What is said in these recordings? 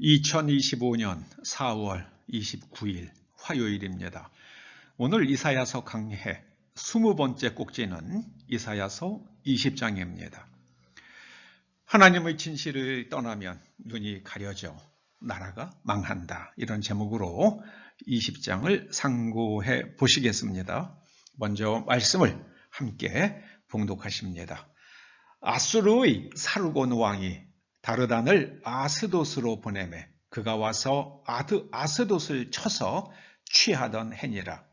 2025년 4월 29일 화요일입니다. 오늘 이사야서 강해 20번째 꼭지는 이사야서 20장입니다. 하나님의 진실을 떠나면 눈이 가려져 나라가 망한다. 이런 제목으로 20장을 상고해 보시겠습니다. 먼저 말씀을 함께 봉독하십니다. 아수르의 사르곤 왕이 다르단을 아스돗으로 보내매 그가 와서 아드, 아스돗을 쳐서 취하던 해니라.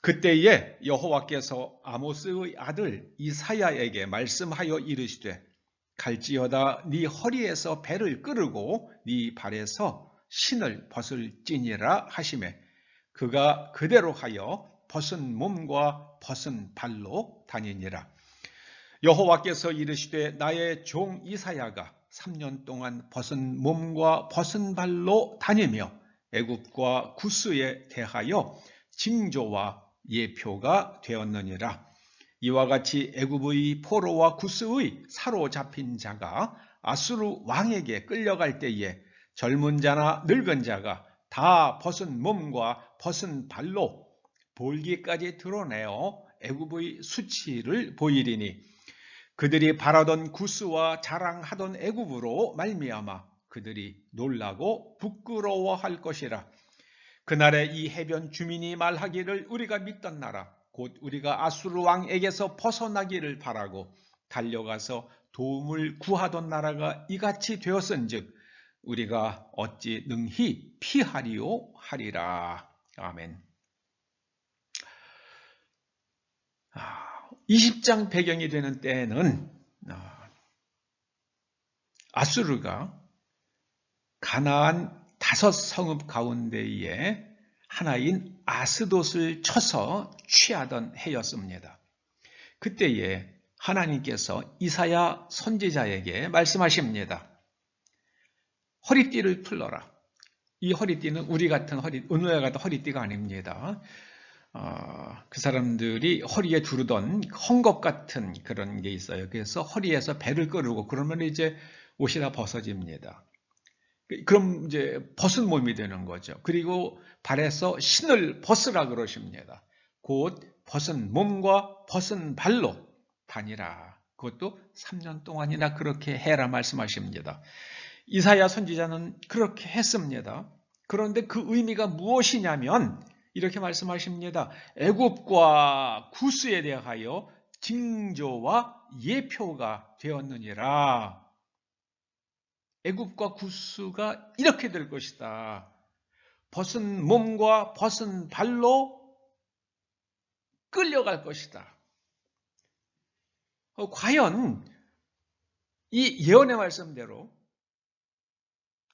그때에 여호와께서 아모스의 아들 이사야에게 말씀하여 이르시되 갈지어다 네 허리에서 배를 끄르고 네 발에서 신을 벗을지니라 하심에 그가 그대로 하여 벗은 몸과 벗은 발로 다니니라. 여호와께서 이르시되 나의 종 이사야가 3년 동안 벗은 몸과 벗은 발로 다니며 애굽과 구스에 대하여 징조와 예표가 되었느니라. 이와 같이 애굽의 포로와 구스의 사로잡힌 자가 아수르 왕에게 끌려갈 때에 젊은 자나 늙은 자가 다 벗은 몸과 벗은 발로 볼기까지 드러내어 애굽의 수치를 보이리니 그들이 바라던 구스와 자랑하던 애굽으로 말미암아 그들이 놀라고 부끄러워할 것이라. 그날에 이 해변 주민이 말하기를 우리가 믿던 나라 곧 우리가 아수르 왕에게서 벗어나기를 바라고 달려가서 도움을 구하던 나라가 이같이 되었은즉 우리가 어찌 능히 피하리오 하리라. 아멘. 20장 배경이 되는 때에는 아, 아수르가 가나안 다섯 성읍 가운데에 하나인 아스돗을 쳐서 취하던 해였습니다. 그때에 하나님께서 이사야 선지자에게 말씀하십니다. 허리띠를 풀러라. 이 허리띠는 우리 같은 허리, 은우야 같은 허리띠가 아닙니다. 어, 그 사람들이 허리에 두르던 헝겊 같은 그런 게 있어요. 그래서 허리에서 배를 끌고 그러면 이제 옷이 다 벗어집니다. 그럼 이제 벗은 몸이 되는 거죠. 그리고 발에서 신을 벗으라 그러십니다. 곧 벗은 몸과 벗은 발로 다니라. 그것도 3년 동안이나 그렇게 해라 말씀하십니다. 이사야 선지자는 그렇게 했습니다. 그런데 그 의미가 무엇이냐면 이렇게 말씀하십니다. 애굽과 구스에 대하여 징조와 예표가 되었느니라. 애굽과 구스가 이렇게 될 것이다. 벗은 몸과 벗은 발로 끌려갈 것이다. 어, 과연 이 예언의 말씀대로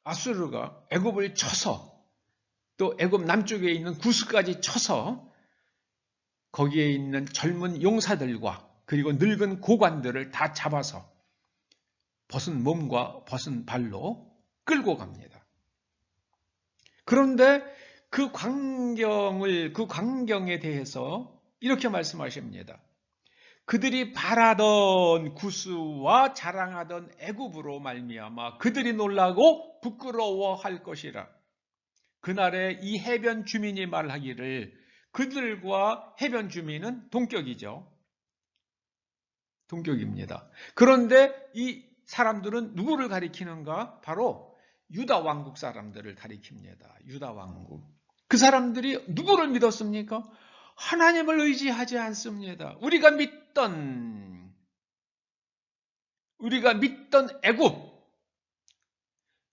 아수르가 애굽을 쳐서 또 애굽 남쪽에 있는 구스까지 쳐서 거기에 있는 젊은 용사들과 그리고 늙은 고관들을 다 잡아서 벗은 몸과 벗은 발로 끌고 갑니다. 그런데 그 광경을 그 광경에 대해서 이렇게 말씀하십니다. 그들이 바라던 구스와 자랑하던 애굽으로 말미암아 그들이 놀라고 부끄러워할 것이라. 그날에 이 해변 주민이 말하기를 그들과 해변 주민은 동격이죠. 동격입니다. 그런데 이 사람들은 누구를 가리키는가? 바로 유다 왕국 사람들을 가리킵니다. 유다 왕국. 그 사람들이 누구를 믿었습니까? 하나님을 의지하지 않습니다. 우리가 믿던 우리가 믿던 애굽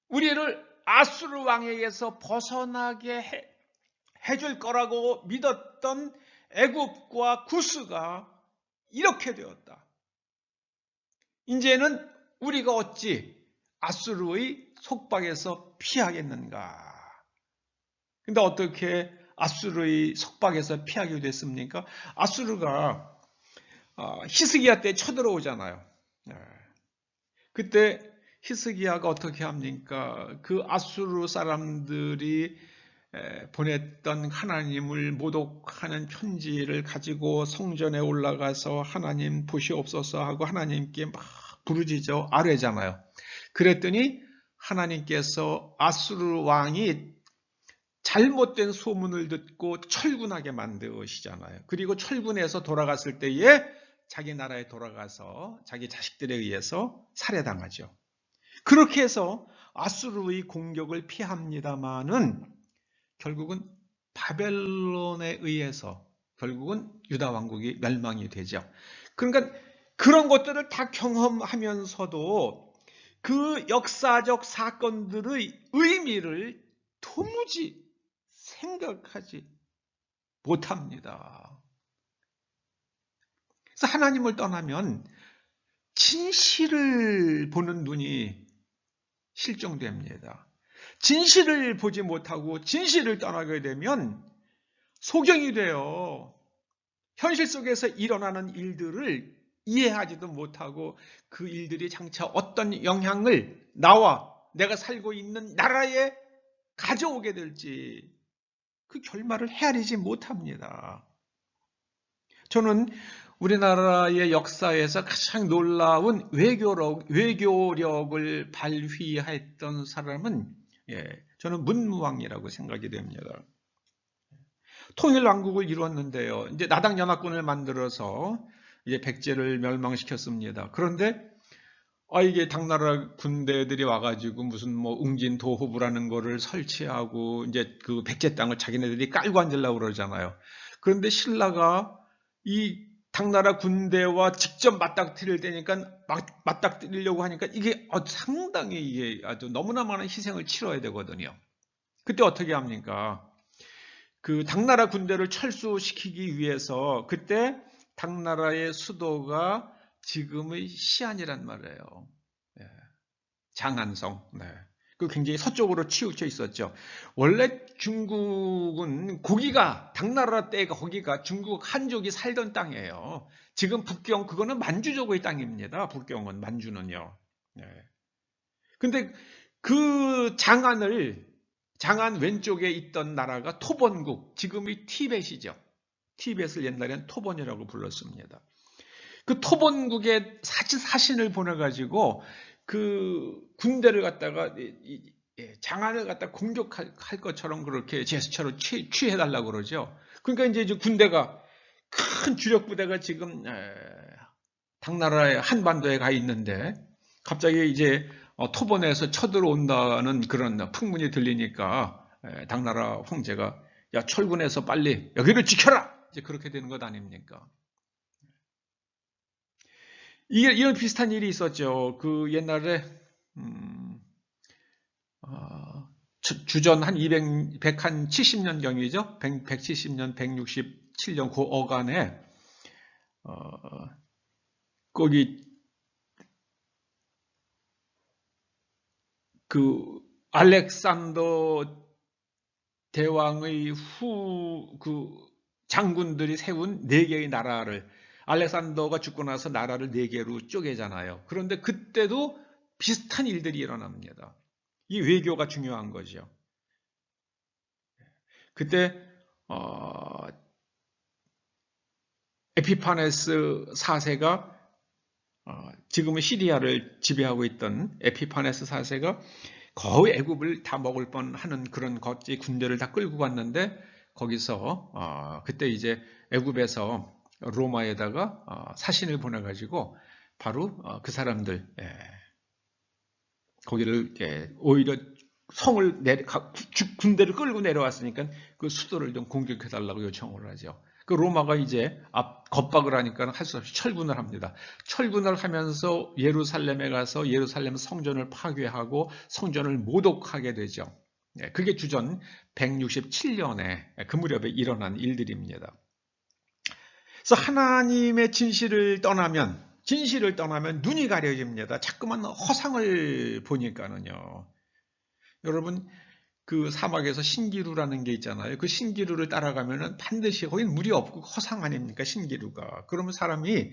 우리를 아수르 왕에게서 벗어나게 해, 해줄 거라고 믿었던 애굽과 구스가 이렇게 되었다. 이제는 우리가 어찌 아수르의 속박에서 피하겠는가? 근데 어떻게 아수르의 속박에서 피하게 됐습니까? 아수르가 어, 히스기야 때 쳐들어오잖아요. 네. 그때 히스기야가 어떻게 합니까? 그 아수르 사람들이 보냈던 하나님을 모독하는 편지를 가지고 성전에 올라가서 하나님 보시옵소서 하고 하나님께 막 부르짖어 아뢰잖아요. 그랬더니 하나님께서 아수르 왕이 잘못된 소문을 듣고 철군하게 만드시잖아요. 그리고 철군에서 돌아갔을 때에 자기 나라에 돌아가서 자기 자식들에 의해서 살해당하죠. 그렇게 해서 아수르의 공격을 피합니다마는 결국은 바벨론에 의해서 결국은 유다 왕국이 멸망이 되죠. 그러니까 그런 것들을 다 경험하면서도 그 역사적 사건들의 의미를 도무지 생각하지 못합니다. 그래서 하나님을 떠나면 진실을 보는 눈이 실종됩니다. 진실을 보지 못하고 진실을 떠나게 되면 소경이 돼요. 현실 속에서 일어나는 일들을 이해하지도 못하고 그 일들이 장차 어떤 영향을 나와 내가 살고 있는 나라에 가져오게 될지 그 결말을 헤아리지 못합니다. 저는 우리나라의 역사에서 가장 놀라운 외교력, 외교력을 발휘했던 사람은 예, 저는 문무왕이라고 생각이 됩니다. 통일왕국을 이루었는데요. 이제 나당연합군을 만들어서 이제 백제를 멸망시켰습니다. 그런데 아 이게 당나라 군대들이 와가지고 무슨 뭐 웅진 도호부라는 거를 설치하고 이제 그 백제 땅을 자기네들이 깔고 앉으려고 그러잖아요. 그런데 신라가 이 당나라 군대와 직접 맞닥뜨릴 때니까 맞 닥뜨리려고 하니까 이게 상당히 이게 아주 너무나 많은 희생을 치러야 되거든요. 그때 어떻게 합니까? 그 당나라 군대를 철수시키기 위해서 그때 당나라의 수도가 지금의 시안이란 말이에요. 예. 장안성. 네. 그 굉장히 서쪽으로 치우쳐 있었죠. 원래 중국은 고기가 당나라 때가 거기가 중국 한족이 살던 땅이에요. 지금 북경 그거는 만주족의 땅입니다. 북경은 만주는요. 네. 근데 그 장안을 장안 왼쪽에 있던 나라가 토번국, 지금의 티벳이죠. 티벳을 옛날엔 토번이라고 불렀습니다. 그 토본국에 사신을 보내가지고 그 군대를 갖다가 예, 장안을 갖다 공격할 것처럼 그렇게 제스처로 취, 해달라고 그러죠. 그러니까 이제 군대가 큰 주력 부대가 지금 당나라의 한반도에 가 있는데 갑자기 이제 어, 토본에서 쳐들어온다는 그런 풍문이 들리니까 당나라 황제가 야 철군에서 빨리 여기를 지켜라 이제 그렇게 되는 것 아닙니까? 이게 이런 비슷한 일이 있었죠. 그 옛날에 음, 어, 주전 한 200, 170년 경이죠. 100, 170년, 167년 그 어간에 어, 거기 그 알렉산더 대왕의 후 그 장군들이 세운 네 개의 나라를 알렉산더가 죽고 나서 나라를 네 개로 쪼개잖아요. 그런데 그때도 비슷한 일들이 일어납니다. 이 외교가 중요한 거죠. 그때 어, 에피파네스 4세가 어, 지금은 시리아를 지배하고 있던 에피파네스 4세가 거의 애굽을 다 먹을 뻔하는 그런 거지 군대를 다 끌고 갔는데 거기서 어, 그때 이제 애굽에서 로마에다가 어, 사신을 보내가지고 바로 어, 그 사람들 예, 거기를 예, 오히려 성을 내 군대를 끌고 내려왔으니까 그 수도를 좀 공격해달라고 요청을 하죠. 그 로마가 이제 앞 겁박을 하니까 할 수 없이 철군을 합니다. 철군을 하면서 예루살렘에 가서 예루살렘 성전을 파괴하고 성전을 모독하게 되죠. 예, 그게 주전 167년에 그 무렵에 일어난 일들입니다. 그래서 하나님의 진실을 떠나면 진실을 떠나면 눈이 가려집니다. 자꾸만 허상을 보니까는요. 여러분 그 사막에서 신기루라는 게 있잖아요. 그 신기루를 따라가면은 반드시 거긴 물이 없고 허상 아닙니까? 신기루가. 그러면 사람이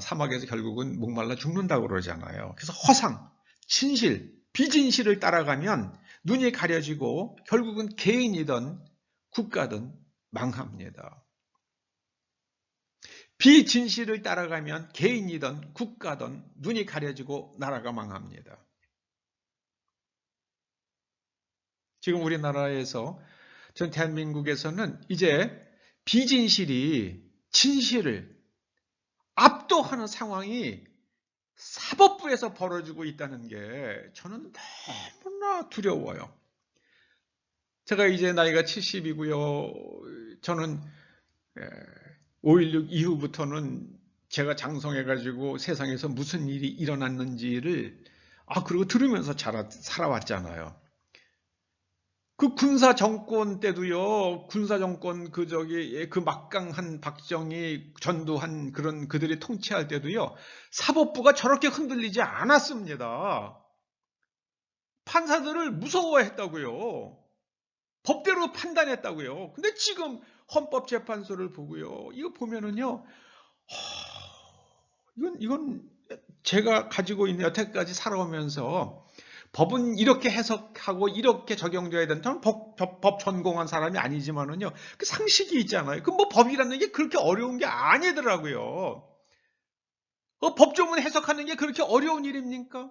사막에서 결국은 목말라 죽는다고 그러잖아요. 그래서 허상, 진실, 비진실을 따라가면 눈이 가려지고 결국은 개인이든 국가든 망합니다. 비진실을 따라가면 개인이든 국가든 눈이 가려지고 나라가 망합니다. 지금 우리나라에서 전 대한민국에서는 이제 비진실이 진실을 압도하는 상황이 사법부에서 벌어지고 있다는 게 저는 너무나 두려워요. 제가 이제 나이가 70이고요. 저는 5.16 이후부터는 제가 장성해가지고 세상에서 무슨 일이 일어났는지를 아 그리고 들으면서 살아왔잖아요. 그 군사 정권 때도요, 군사 정권 그 저기 그 막강한 박정희 전두한 그런 그들이 통치할 때도요, 사법부가 저렇게 흔들리지 않았습니다. 판사들을 무서워했다고요. 법대로 판단했다고요. 근데 지금 헌법재판소를 보고요, 이거 보면은요, 이건 이건 제가 가지고 있는 여태까지 살아오면서 법은 이렇게 해석하고 이렇게 적용돼야 된다는 법, 법, 법 전공한 사람이 아니지만은요. 그 상식이 있잖아요. 그 뭐 법이라는 게 그렇게 어려운 게 아니더라고요. 어, 법조문 해석하는 게 그렇게 어려운 일입니까?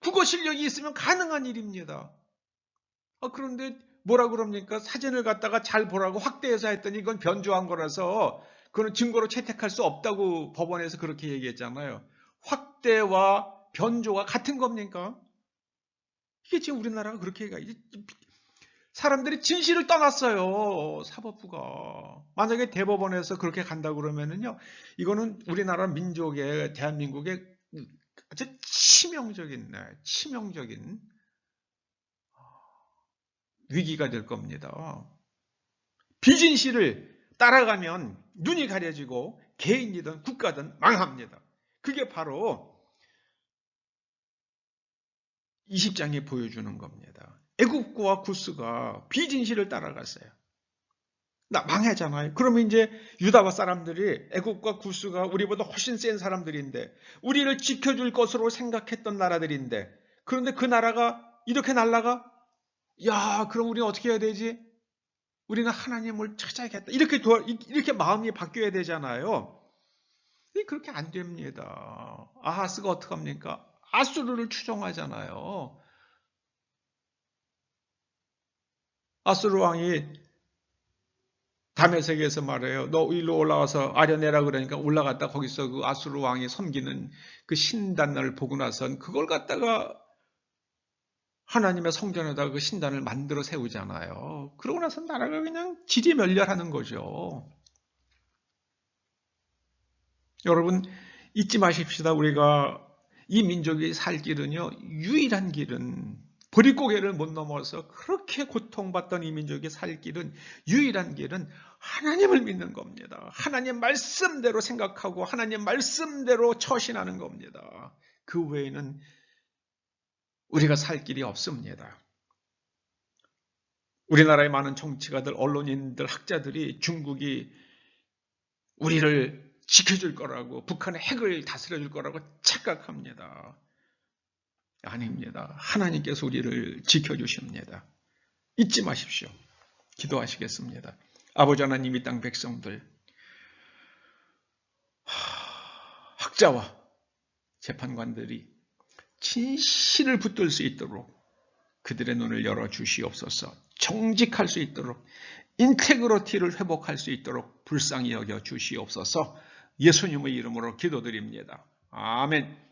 국어 실력이 있으면 가능한 일입니다. 어, 그런데 뭐라 그럽니까? 사진을 갖다가 잘 보라고 확대해서 했더니 이건 변조한 거라서 그거는 증거로 채택할 수 없다고 법원에서 그렇게 얘기했잖아요. 확대와 변조가 같은 겁니까? 이게 지금 우리나라가 그렇게 가. 사람들이 진실을 떠났어요. 사법부가. 만약에 대법원에서 그렇게 간다 그러면은요, 이거는 우리나라 민족의, 대한민국의 아주 치명적인, 네, 치명적인 위기가 될 겁니다. 비진실을 따라가면 눈이 가려지고 개인이든 국가든 망합니다. 그게 바로 20장에 보여주는 겁니다. 애국과 구스가 비진실을 따라갔어요. 나 망하잖아요. 그러면 이제 유다와 사람들이 애국과 구스가 우리보다 훨씬 센 사람들인데 우리를 지켜줄 것으로 생각했던 나라들인데 그런데 그 나라가 이렇게 날라가 야 그럼 우리는 어떻게 해야 되지? 우리는 하나님을 찾아야겠다. 이렇게 도와, 이렇게 마음이 바뀌어야 되잖아요. 그렇게 안 됩니다. 아하스가 어떻게 합니까? 아수르를 추종하잖아요. 아수르 왕이 담에색에서 말해요. 너 일로 올라와서 아련해라 그러니까 올라갔다 거기서 그 아수르 왕이 섬기는 그 신단을 보고 나선 그걸 갖다가 하나님의 성전에다 그 신단을 만들어 세우잖아요. 그러고 나서 나라가 그냥 지리멸렬하는 거죠. 여러분 잊지 마십시다. 우리가 이 민족이 살 길은요, 유일한 길은 보릿고개를 못 넘어서 그렇게 고통받던 이 민족이 살 길은 유일한 길은 하나님을 믿는 겁니다. 하나님 말씀대로 생각하고 하나님 말씀대로 처신하는 겁니다. 그 외에는 우리가 살 길이 없습니다. 우리나라의 많은 정치가들, 언론인들, 학자들이 중국이 우리를 지켜줄 거라고 북한의 핵을 다스려줄 거라고 착각합니다. 아닙니다. 하나님께서 우리를 지켜주십니다. 잊지 마십시오. 기도하시겠습니다. 아버지 하나님 이 땅 백성들 학자와 재판관들이 진실을 붙들 수 있도록 그들의 눈을 열어 주시옵소서. 정직할 수 있도록 인테그러티를 회복할 수 있도록 불쌍히 여겨 주시옵소서. 예수님의 이름으로 기도드립니다. 아멘.